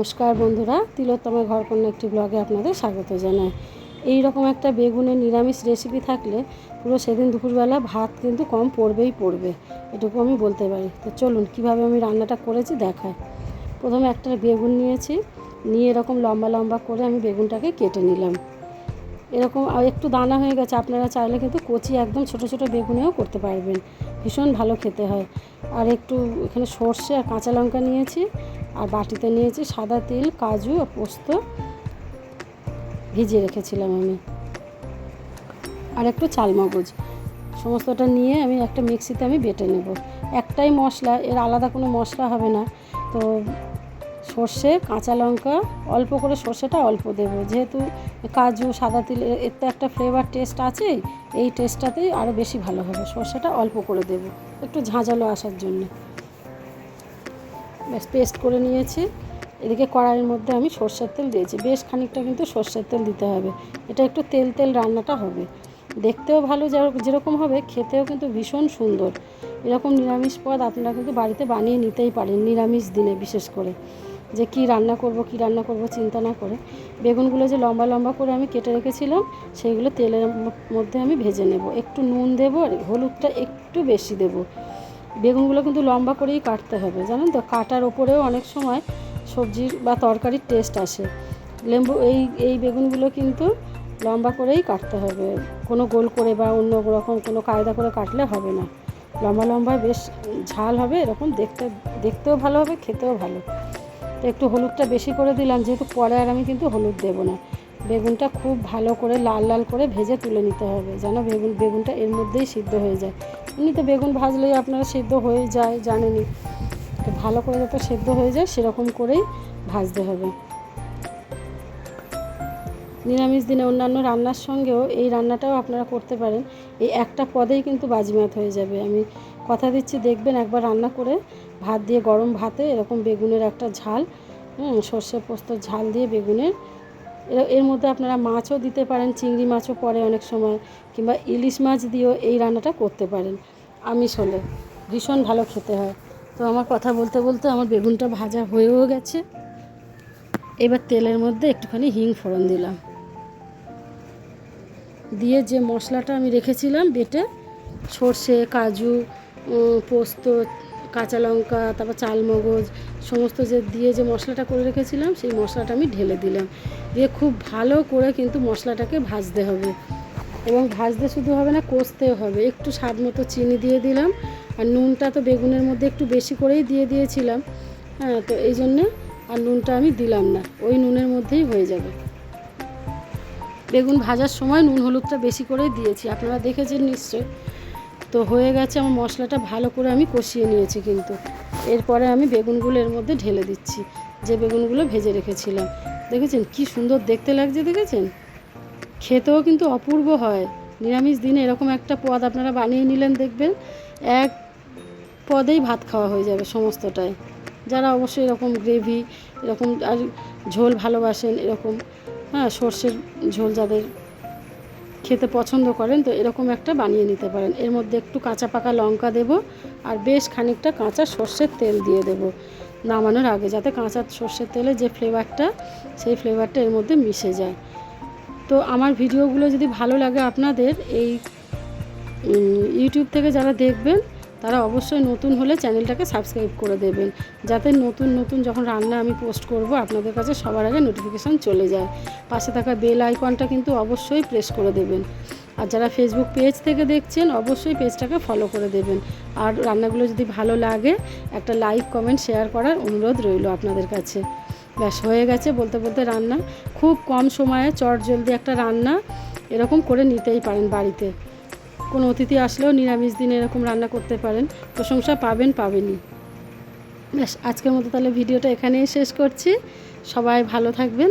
নমস্কার বন্ধুরা, তিলোত্তমের ঘরকন্যা একটি ব্লগে আপনাদের স্বাগত জানাই। এই রকম একটা বেগুনের নিরামিষ রেসিপি থাকলে পুরো সেদিন দুপুরবেলা ভাত কিন্তু কম পড়বেই পড়বে, এটুকু আমি বলতে পারি। তো চলুন, কীভাবে আমি রান্নাটা করেছি দেখায় প্রথমে একটা বেগুন নিয়েছি, নিয়ে এরকম লম্বা লম্বা করে আমি বেগুনটাকে কেটে নিলাম। এরকম একটু দানা হয়ে গেছে, আপনারা চাইলে কিন্তু কচি একদম ছোট ছোট বেগুনেও করতে পারবেন। ভীষণ ভালো খেতে হয়। আর একটু এখানে সর্ষে আর কাঁচা লঙ্কা নিয়েছি আর বাটিতে নিয়েছি সাদা তিল, কাজু আর পোস্ত। ভিজিয়ে রেখেছিলাম আমি। আর একটু চালমগজ। সমস্তটা নিয়ে আমি একটা মিক্সিতে আমি বেটে নেব। একটাই মশলা, এর আলাদা কোনো মশলা হবে না। তো সর্ষে, কাঁচা লঙ্কা, অল্প করে সর্ষেটা অল্প দেবো। যেহেতু কাজু, সাদা তিল এর তো একটা ফ্লেভার টেস্ট আছেই। এই টেস্টটাতেই আরও বেশি ভালো হবে। সর্ষেটা অল্প করে দেবো। একটু ঝাঁঝালো আসার জন্য। ব্যাস পেস্ট করে নিয়েছি। এদিকে কড়াইয়ের মধ্যে আমি সর্ষের তেল দিয়েছি। বেশ খানিকটা কিন্তু সর্ষের তেল দিতে হবে। এটা একটু তেল তেল রান্নাটা হবে। দেখতেও ভালো যেরক- যেরকম হবে, খেতেও কিন্তু ভীষণ সুন্দর। এরকম নিরামিষ পদ আপনারা কিন্তু বাড়িতে বানিয়ে নিতেই পারেন, নিরামিষ দিনে বিশেষ করে। যে কি রান্না করব, কি রান্না করব চিন্তা না করে। বেগুনগুলো যে লম্বা লম্বা করে আমি কেটে রেখেছিলাম সেইগুলো তেলের মধ্যে আমি ভেজে নেব। একটু নুন দেবো আর হলুদটা একটু বেশি দেবো। বেগুনগুলো কিন্তু লম্বা করেই কাটতে হবে, জানেন তো? কাটার ওপরেও অনেক সময় সবজির বা তরকারির টেস্ট আসে। লেম্বু, এই এই বেগুনগুলো কিন্তু লম্বা করেই কাটতে হবে। কোনো গোল করে বা অন্য রকম কোনো কায়দা করে কাটলে হবে না। লম্বা লম্বা বেশ ঝাল হবে, এরকম দেখতে, দেখতেও ভালো হবে, খেতেও ভালো। তো একটু হলুদটা বেশি করে দিলাম, যেহেতু পরে আর আমি কিন্তু হলুদ দেবো না। বেগুনটা খুব ভালো করে লাল লাল করে ভেজে তুলে নিতে হবে, যেন বেগুন বেগুনটা এর মধ্যেই সিদ্ধ হয়ে যায়। এমনিতে বেগুন ভাজলেই আপনারা সিদ্ধ হয়ে যায়, জানেনই। তো ভালো করে যাতে সেদ্ধ হয়ে যায়, সেরকম করেই ভাজতে হবে। নিরামিষ দিনে অন্যান্য রান্নার সঙ্গেও এই রান্নাটাও আপনারা করতে পারেন। এই একটা পদেই কিন্তু বাজিমাত হয়ে যাবে। আমি কথা দিচ্ছি, দেখবেন একবার রান্না করে ভাত দিয়ে গরম ভাতে এরকম বেগুনের একটা ঝাল সর্ষে পোস্তর ঝাল দিয়ে বেগুনের এর মধ্যে আপনারা মাছও দিতে পারেন, চিংড়ি মাছও পরে অনেক সময়, কিংবা ইলিশ মাছ দিয়েও এই রান্নাটা করতে পারেন। আমিষ হলে ভীষণ ভালো খেতে হয়। তো আমার কথা বলতে বলতে আমার বেগুনটা ভাজা হয়েও গেছে। এবার তেলের মধ্যে একটুখানি হিং ফোড়ন দিলাম। দিয়ে যে মশলাটা আমি রেখেছিলাম, বেটে সর্ষে, কাজু পোস্ত কাঁচা লঙ্কা, তারপর চালমগজ, সমস্ত যে দিয়ে যে মশলাটা করে রেখেছিলাম, সেই মশলাটা আমি ঢেলে দিলাম। দিয়ে খুব ভালো করে কিন্তু মশলাটাকে ভাজতে হবে। এবং ভাজতে শুধু হবে না, কষতেও হবে। একটু স্বাদ মতো চিনি দিয়ে দিলাম। আর নুনটা তো বেগুনের মধ্যে একটু বেশি করেই দিয়ে দিয়েছিলাম। হ্যাঁ তো এই জন্যে আর নুনটা আমি দিলাম না। ওই নুনের মধ্যেই হয়ে যাবে। বেগুন ভাজার সময় নুন হলুদটা বেশি করেই দিয়েছি। আপনারা দেখেছেন নিশ্চয় তো হয়ে গেছে, আমার মশলাটা ভালো করে আমি কষিয়ে নিয়েছি কিন্তু। এরপরে আমি বেগুনগুলো এর মধ্যে ঢেলে দিচ্ছি, যে বেগুনগুলো ভেজে রেখেছিলাম। দেখেছেন কি সুন্দর দেখতে লাগছে, দেখেছেন? খেতেও কিন্তু অপূর্ব হয়। নিরামিষ দিনে এরকম একটা পদ আপনারা বানিয়ে নিলেন, দেখবেন এক পদেই ভাত খাওয়া হয়ে যাবে সমস্তটাই। যারা অবশ্যই এরকম গ্রেভি, এরকম আর ঝোল ভালোবাসেন, এরকম হ্যাঁ সর্ষের ঝোল যাদের খেতে পছন্দ করেন, তো এরকম একটা বানিয়ে নিতে পারেন। এর মধ্যে একটু কাঁচা পাকা লঙ্কা দেব আর বেশ খানিকটা কাঁচা সর্ষের তেল দিয়ে দেব নামানোর আগে, যাতে কাঁচা সর্ষের তেলে যে ফ্লেভারটা, সেই ফ্লেভারটা এর মধ্যে মিশে যায়। তো আমার ভিডিওগুলো যদি ভালো লাগে আপনাদের, এই ইউটিউব থেকে যারা দেখবেন তারা অবশ্যই নতুন হলে চ্যানেলটাকে সাবস্ক্রাইব করে দেবেন। যাতে নতুন নতুন যখন রান্না আমি পোস্ট করব, আপনাদের কাছে সবার আগে নোটিফিকেশান চলে যায়। পাশে থাকা বেল আইকনটা কিন্তু অবশ্যই প্রেস করে দেবেন। আর যারা ফেসবুক পেজ থেকে দেখছেন, অবশ্যই পেজটাকে ফলো করে দেবেন। আর রান্নাগুলো যদি ভালো লাগে, একটা লাইক কমেন্ট শেয়ার করার অনুরোধ রইল আপনাদের কাছে। ব্যাস, হয়ে গেছে বলতে বলতে রান্না। খুব কম সময়ে চট জলদি একটা রান্না এরকম করে নিতেই পারেন বাড়িতে। কোনো অতিথি আসলেও নিরামিষ দিনে এরকম রান্না করতে পারেন। প্রশংসা পাবেন, পাবেনই। ব্যাস, আজকের মতো তাহলে ভিডিওটা এখানেই শেষ করছি। সবাই ভালো থাকবেন।